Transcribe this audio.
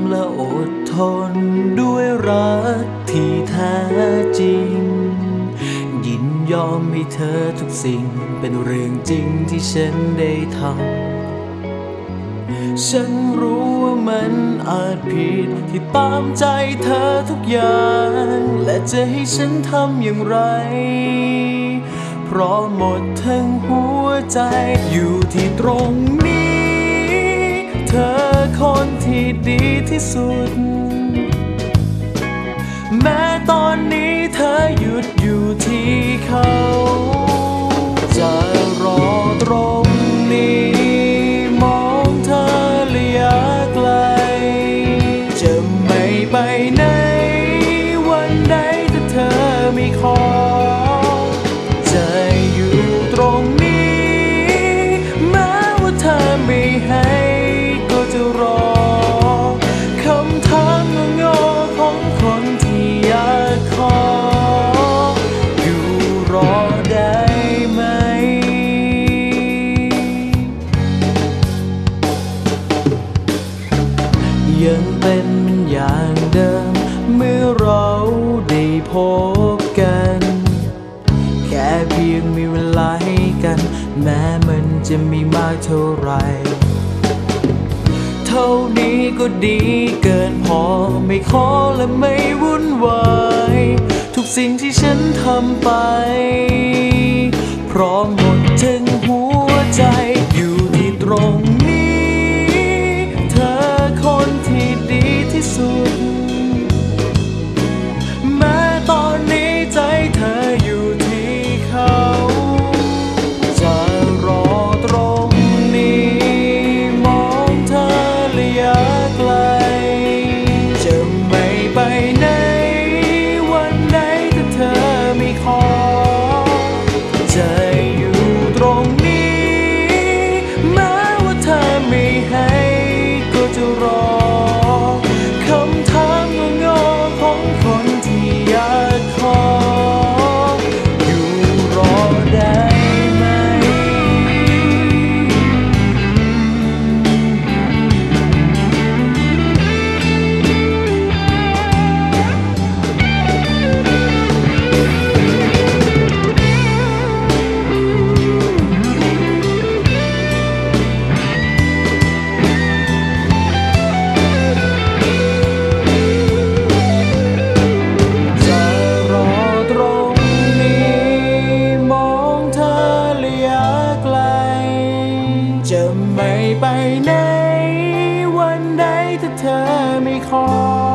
มและอดทนด้วยรักที่แท้จริง ยินยอมให้เธอทุกสิ่งเป็นเรื่องจริงที่ฉันได้ทำ ฉันรู้ว่ามันอาจผิดที่ตามใจเธอทุกอย่าง และจะให้ฉันทำอย่างไร เพราะหมดทั้งหัวใจอยู่ที่ตรงนี้ เธอ คนที่ดีที่สุด แม้ตอนนี้เธอหยุดอยู่ที่เขา จะรอตรงนี้ มองเธอระยะไกล จะไม่ไปไหน วันใดถ้าเธอไม่ขอ จะอยู่ตรงนี้ แม้ว่าเธอไม่ให้ ยังเป็นเหมือนอย่างเดิม เมื่อเราได้พบกัน แค่เพียงมีเวลาให้กัน แม้มันจะม่มากเท่าไหรเท่านี้ก็ดีเกินพอไม่ขอและไม่วุ่นวายทุกสิ่งที่ฉันทำไป ถ้าเธอไม่ขอ